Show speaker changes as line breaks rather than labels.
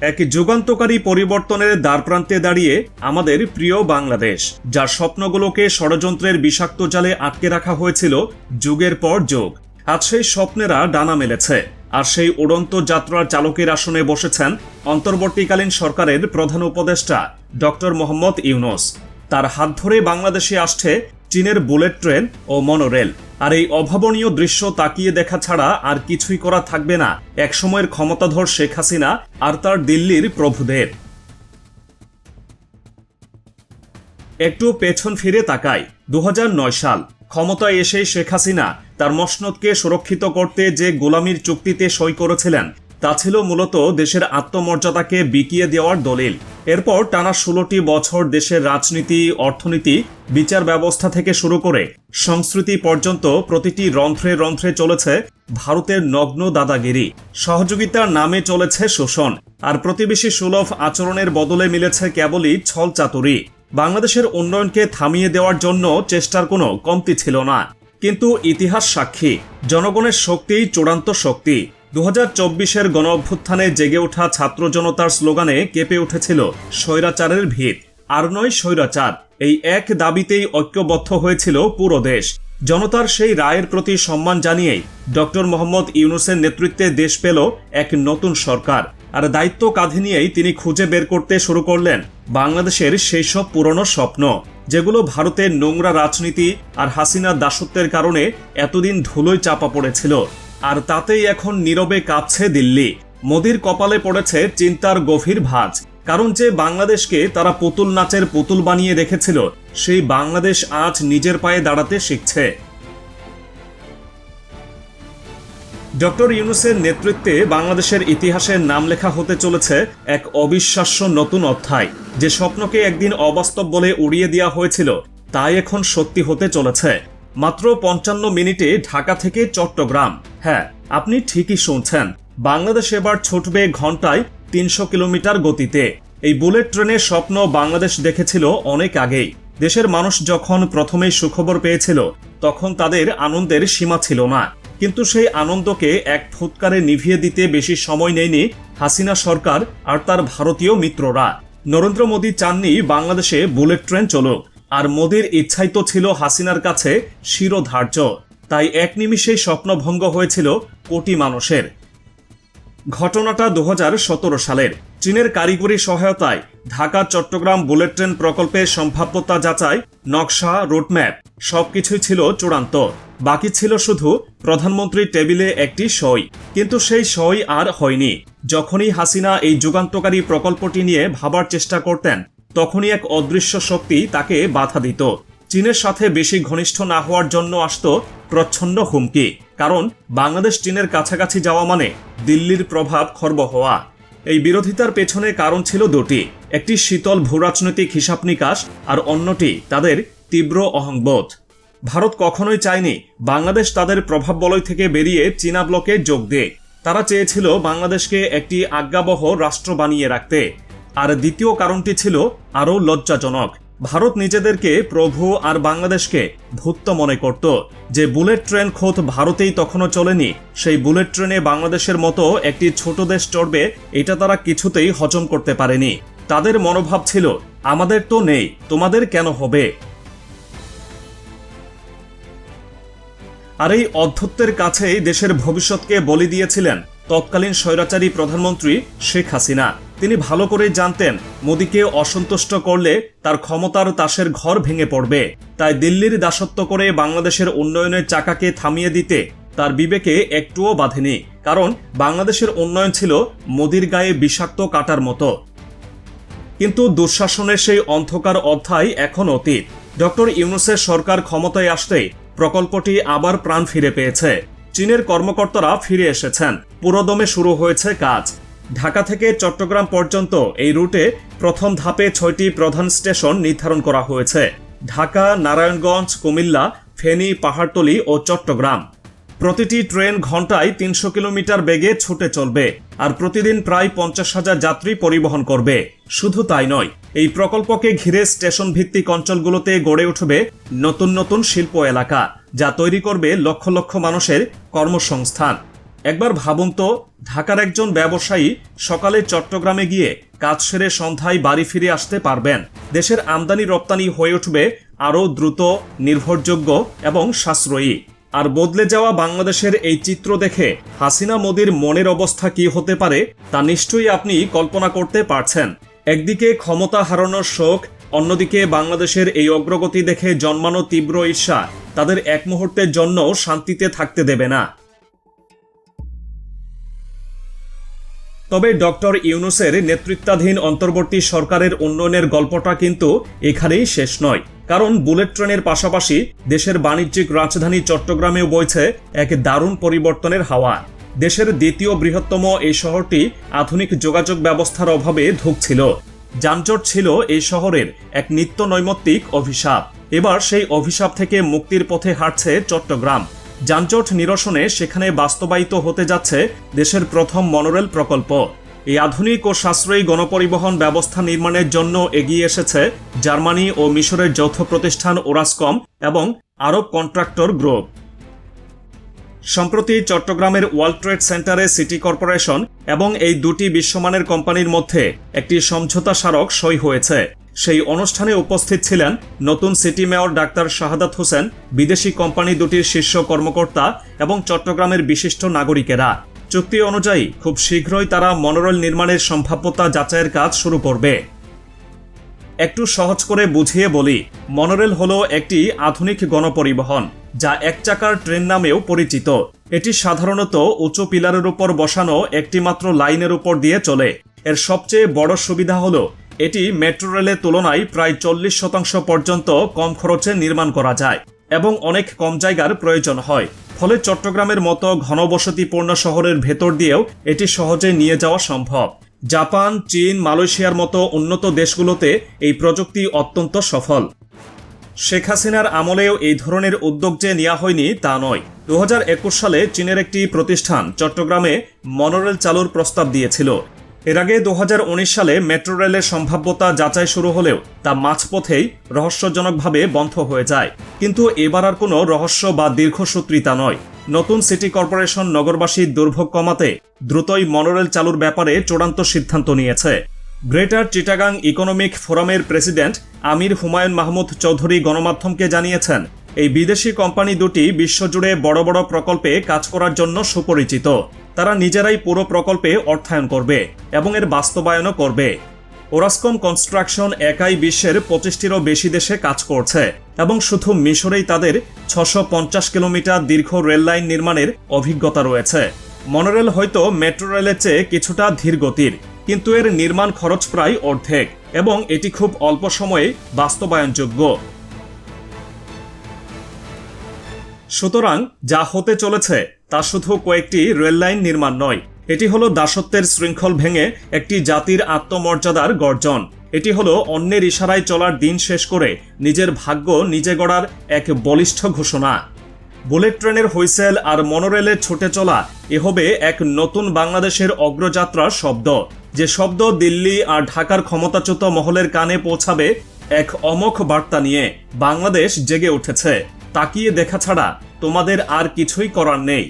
এক যুগান্তকারী পরিবর্তনের দ্বারপ্রান্তে দাঁড়িয়ে আমাদের প্রিয় বাংলাদেশ, যার স্বপ্নগুলোকে ষড়যন্ত্রের বিষাক্ত জালে আটকে রাখা হয়েছিল যুগের পর যুগ। আজ সেই স্বপ্নেরা ডানা মেলেছে, আর সেই উড়ন্ত যাত্রার চালকের আসনে বসেছেন অন্তর্বর্তীকালীন সরকারের প্রধান উপদেষ্টা ডক্টর মোহাম্মদ ইউনুস। তার হাত ধরে বাংলাদেশে আসছে চীনের বুলেট ট্রেন ও মনোরেল। আর এই অভাবনীয় দৃশ্য তাকিয়ে দেখা ছাড়া আর কিছুই করা থাকবে না। একসময়ের ক্ষমতাধর শেখ হাসিনা আর তার দিল্লির প্রভুদের। একটু পেছন ফিরে তাকাই দু সাল, ক্ষমতায় এসে শেখ হাসিনা তার মসনদকে সুরক্ষিত করতে যে গোলামির চুক্তিতে সই করেছিলেন, তা ছিল মূলত দেশের আত্মমর্যাদাকে বিকিয়ে দেওয়ার দলিল। এরপর টানা ষোলোটি বছর দেশের রাজনীতি, অর্থনীতি, বিচার ব্যবস্থা থেকে শুরু করে সংস্কৃতি পর্যন্ত প্রতিটি রন্ধ্রে রন্ধ্রে চলেছে ভারতের নগ্ন দাদাগিরি। সহযোগিতার নামে চলেছে শোষণ আর প্রতিবেশী সুলভ আচরণের বদলে মিলেছে কেবলই ছল চাতুরি। বাংলাদেশের উন্নয়নকে থামিয়ে দেওয়ার জন্য চেষ্টার কোনো কমতি ছিল না। কিন্তু ইতিহাস সাক্ষী, জনগণের শক্তিই চূড়ান্ত শক্তি। দু হাজার চব্বিশের গণ অভ্যুত্থানে জেগে ওঠা ছাত্র জনতার স্লোগানে কেঁপে উঠেছিল স্বৈরাচারের ভিত। আর নয় স্বৈরাচার, এই এক দাবিতেই ঐক্যবদ্ধ হয়েছিল পুরো দেশ। জনতার সেই রায়ের প্রতি সম্মান জানিয়েই ডক্টর মোহাম্মদ ইউনুসের নেতৃত্বে দেশ পেল এক নতুন সরকার। আর দায়িত্ব কাঁধে নিয়েই তিনি খুঁজে বের করতে শুরু করলেন বাংলাদেশের সেই সব পুরনো স্বপ্ন, যেগুলো ভারতের নোংরা রাজনীতি আর হাসিনার দাসত্বের কারণে এতদিন ধুলোয় চাপা পড়েছিল। আর তাতেই এখন নীরবে কাঁপছে দিল্লি। মোদির কপালে পড়েছে চিন্তার গভীর ভাঁজ। কারণ যে বাংলাদেশকে তারা পুতুল নাচের পুতুল বানিয়ে রেখেছিল, সেই বাংলাদেশ আজ নিজের পায়ে দাঁড়াতে শিখছে। ডক্টর ইউনুসের নেতৃত্বে বাংলাদেশের ইতিহাসের নাম লেখা হতে চলেছে এক অবিশ্বাস্য নতুন অধ্যায়। যে স্বপ্নকে একদিন অবাস্তব বলে উড়িয়ে দেওয়া হয়েছিল, তাই এখন সত্যি হতে চলেছে। মাত্র পঞ্চান্ন মিনিটে ঢাকা থেকে চট্টগ্রাম। হ্যাঁ আপনি ঠিকই শুনছেন। বাংলাদেশ এবার ছুটবে ঘন্টায় তিনশো কিলোমিটার গতিতে। এই বুলেট ট্রেনের স্বপ্ন বাংলাদেশ দেখেছিল অনেক আগেই। দেশের মানুষ যখন প্রথমেই সুখবর পেয়েছিল, তখন তাদের আনন্দের সীমা ছিল না। কিন্তু সেই আনন্দকে এক ফুৎকারে নিভিয়ে দিতে বেশি সময় নেয়নি হাসিনা সরকার আর তার ভারতীয় মিত্ররা। নরেন্দ্র মোদী চাননি বাংলাদেশে বুলেট ট্রেন চলুক। আর মোদীর ইচ্ছাই তো ছিল হাসিনার কাছে শিরোধার্য। তাই এক নিমিষেই স্বপ্নভঙ্গ হয়েছিল কোটি মানুষের। ঘটনাটা দু হাজার সতেরো সালের। চীনের কারিগরি সহায়তায় ঢাকা, চট্টগ্রাম বুলেট ট্রেন প্রকল্পের সম্ভাব্যতা যাচাই, নকশা রুটম্যাপ সবকিছুই ছিল চূড়ান্ত। বাকি ছিল শুধু প্রধানমন্ত্রীর টেবিলে একটি সই। কিন্তু সেই সই আর হয়নি। যখনই হাসিনা এই যুগান্তকারী প্রকল্পটি নিয়ে ভাবার চেষ্টা করতেন তখনই এক অদৃশ্য শক্তি তাকে বাধা দিত। চীনের সাথে বেশি ঘনিষ্ঠ না হওয়ার জন্য আসত প্রচ্ছন্ন হুমকি, কারণ বাংলাদেশ চীনের কাছাকাছি যাওয়া মানে দিল্লির প্রভাব খর্ব হওয়া। এই বিরোধিতার পেছনে কারণ ছিল দুটি, একটি শীতল ভূরাজনৈতিক হিসাব নিকাশ আর অন্যটি তাদের তীব্র অহংবোধ। ভারত কখনোই চায়নি বাংলাদেশ তাদের প্রভাব বলয় থেকে বেরিয়ে চীনা ব্লকে যোগ দেয় তারা চেয়েছিল বাংলাদেশকে একটি আজ্ঞাবহ রাষ্ট্র বানিয়ে রাখতে। আর দ্বিতীয় কারণটি ছিল আরও লজ্জাজনক। ভারত নিজেদেরকে প্রভু আর বাংলাদেশকে ভূত্ব মনে করত। যে বুলেট ট্রেন খোদ ভারতেই তখনও চলেনি, সেই বুলেট ট্রেনে বাংলাদেশের মতো একটি ছোট দেশ চড়বে, এটা তারা কিছুতেই হজম করতে পারেনি। তাদের মনোভাব ছিল, আমাদের তো নেই, তোমাদের কেন হবে? আর এই অধ্যত্বের কাছেই দেশের ভবিষ্যৎকে বলি দিয়েছিলেন তৎকালীন স্বৈরাচারী প্রধানমন্ত্রী শেখ হাসিনা। তিনি ভালো করে জানতেন মোদীকে অসন্তুষ্ট করলে তার ক্ষমতার তাসের ঘর ভেঙে পড়বে। তাই দিল্লির দাসত্ব করে বাংলাদেশের উন্নয়নের চাকাকে থামিয়ে দিতে তার বিবেকে একটুও বাঁধেনি, কারণ বাংলাদেশের উন্নয়ন ছিল মোদির গায়ে বিষাক্ত কাটার মতো। কিন্তু দুঃশাসনের সেই অন্ধকার অধ্যায় এখন অতীত। ডক্টর ইউনুসের সরকার ক্ষমতায় আসতেই প্রকল্পটি আবার প্রাণ ফিরে পেয়েছে। চীনের কর্মকর্তারা ফিরে এসেছেন। পুরোদমে শুরু হয়েছে কাজ। ঢাকা থেকে চট্টগ্রাম পর্যন্ত এই রুটে প্রথম ধাপে ছয়টি প্রধান স্টেশন নির্ধারণ করা হয়েছে। ঢাকা, নারায়ণগঞ্জ, কুমিল্লা, ফেনী, পাহাড়তলি ও চট্টগ্রাম। প্রতিটি ট্রেন ঘন্টায় তিনশো কিলোমিটার বেগে ছুটে চলবে আর প্রতিদিন প্রায় পঞ্চাশ হাজার যাত্রী পরিবহন করবে। শুধু তাই নয়, এই প্রকল্পকে ঘিরে স্টেশন ভিত্তিক অঞ্চলগুলোতে গড়ে উঠবে নতুন নতুন শিল্প এলাকা, যা তৈরি করবে লক্ষ লক্ষ মানুষের কর্মসংস্থান। একবার ভাবুন তো, ঢাকার একজন ব্যবসায়ী সকালে চট্টগ্রামে গিয়ে কাজ সেরে সন্ধ্যায় বাড়ি ফিরে আসতে পারবেন। দেশের আমদানি রপ্তানি হয়ে উঠবে আরও দ্রুত, নির্ভরযোগ্য এবং সাশ্রয়ী। আর বদলে যাওয়া বাংলাদেশের এই চিত্র দেখে হাসিনা মোদির মনের অবস্থা কি হতে পারে, তা নিশ্চয়ই আপনি কল্পনা করতে পারছেন। একদিকে ক্ষমতা হারানোর শোক, অন্যদিকে বাংলাদেশের এই অগ্রগতি দেখে জন্মানো তীব্র ঈর্ষা তাদের এক মুহূর্তের জন্য শান্তিতে থাকতে দেবে না। তবে ডক্টর ইউনুসের নেতৃত্বাধীন অন্তর্বর্তী সরকারের উন্নয়নের গল্পটা কিন্তু এখানেই শেষ নয়। কারণ বুলেট ট্রেনের পাশাপাশি দেশের বাণিজ্যিক রাজধানী চট্টগ্রামেও বইছে এক দারুণ পরিবর্তনের হাওয়া। দেশের দ্বিতীয় বৃহত্তম এই শহরটি আধুনিক যোগাযোগ ব্যবস্থার অভাবে ধুঁকছিল। যানজট ছিল এই শহরের এক নিত্য নৈমিত্তিক অভিশাপ। এবার সেই অভিশাপ থেকে মুক্তির পথে হাঁটছে চট্টগ্রাম। যানজট নিরসনে সেখানে বাস্তবায়িত হতে যাচ্ছে দেশের প্রথম মনোরেল প্রকল্প। এই আধুনিক ও সাশ্রয়ী গণপরিবহন ব্যবস্থা নির্মাণের জন্য এগিয়ে এসেছে জার্মানি ও মিশরের যৌথ প্রতিষ্ঠান ওরাসকম এবং আরব কন্ট্রাক্টর গ্রুপ। সম্প্রতি চট্টগ্রামের ওয়ার্ল্ড ট্রেড সেন্টারে সিটি কর্পোরেশন এবং এই দুটি বিশ্বমানের কোম্পানির মধ্যে একটি সমঝোতা স্মারক সই হয়েছে। সেই অনুষ্ঠানে উপস্থিত ছিলেন নতুন city mayor doctor Shahadat Hossain, বিদেশি কোম্পানি দুটির শীর্ষ কর্মকর্তা এবং চট্টগ্রামের বিশিষ্ট নাগরিকেরা। চুক্তি অনুযায়ী খুব শীঘ্রই তারা মনোরল নির্মাণের সম্ভাব্যতা যাচাইয়ের কাজ শুরু করবে। একটু সহজ করে বুঝিয়ে বলি, মনোরেল হল একটি আধুনিক গণপরিবহন, যা এক চাকার ট্রেন নামেও পরিচিত। এটি সাধারণত উঁচু পিলারের উপর বসানো একটি মাত্র লাইনের উপর দিয়ে চলে। এর সবচেয়ে বড় সুবিধা হলো এটি মেট্রো রেলের তুলনায় প্রায় চল্লিশ শতাংশ পর্যন্ত কম খরচে নির্মাণ করা যায় এবং অনেক কম জায়গার প্রয়োজন হয়। ফলে চট্টগ্রামের মতো ঘনবসতিপূর্ণ শহরের ভেতর দিয়েও এটি সহজে নিয়ে যাওয়া সম্ভব। জাপান, চীন, মালয়েশিয়ার মতো উন্নত দেশগুলোতে এই প্রযুক্তি অত্যন্ত সফল। শেখ হাসিনার আমলেও এই ধরনের উদ্যোগ যে নেওয়া হয়নি তা নয়। দু সালে চীনের একটি প্রতিষ্ঠান চট্টগ্রামে মনোরেল চালুর প্রস্তাব দিয়েছিল। এর আগে দু হাজার উনিশ সালে মেট্রো রেলের সম্ভাব্যতা যাচাই শুরু হলেও তা মাঝপথেই রহস্যজনকভাবে বন্ধ হয়ে যায়। কিন্তু এবার আর কোনো রহস্য বা দীর্ঘসূত্রিতা নয়। নতুন সিটি কর্পোরেশন নগরবাসীর দুর্ভোগ কমাতে দ্রুতই মনোরেল চালুর ব্যাপারে চূড়ান্ত সিদ্ধান্ত নিয়েছে। গ্রেটার চিটাগাং ইকোনমিক ফোরামের প্রেসিডেন্ট আমির হুমায়ুন মাহমুদ চৌধুরী গণমাধ্যমকে জানিয়েছেন এই বিদেশি কোম্পানি দুটি বিশ্বজুড়ে বড় বড় প্রকল্পে কাজ করার জন্য সুপরিচিত। তারা নিজেরাই পুরো প্রকল্পে অর্থায়ন করবে এবং এর বাস্তবায়নও করবে। ওরাসকম কনস্ট্রাকশন একাই বিশ্বের পঁচিশটিরও বেশি দেশে কাজ করছে এবং শুধু মিশরেই তাদের ছশো পঞ্চাশ কিলোমিটার দীর্ঘ রেল লাইন নির্মাণের অভিজ্ঞতা রয়েছে। মনোরেল হয়তো মেট্রো রেলের চেয়ে কিছুটা ধীর গতির, কিন্তু এর নির্মাণ খরচ প্রায় অর্ধেক এবং এটি খুব অল্প সময়ে বাস্তবায়নযোগ্য। সুতরাং যা হতে চলেছে তা শুধু কয়েকটি রেল লাইন নির্মাণ নয়। এটি হলো দাসত্বের শৃঙ্খল ভেঙে একটি জাতির আত্মমর্যাদার গর্জন। এটি হলো অন্যের ইশারায় চলার দিন শেষ করে নিজের ভাগ্য নিজে গড়ার এক বলিষ্ঠ ঘোষণা। বুলেট ট্রেনের হুইসেল আর মনোরেলের ছুটে চলা এ হবে এক নতুন বাংলাদেশের অগ্রযাত্রার শব্দ। যে শব্দ দিল্লি আর ঢাকার ক্ষমতাচ্যুত মহলের কানে পৌঁছাবে এক অমোঘ বার্তা নিয়ে বাংলাদেশ জেগে উঠেছে। তাকিয়ে দেখা ছাড়া তোমাদের আর কিছুই করার নেই।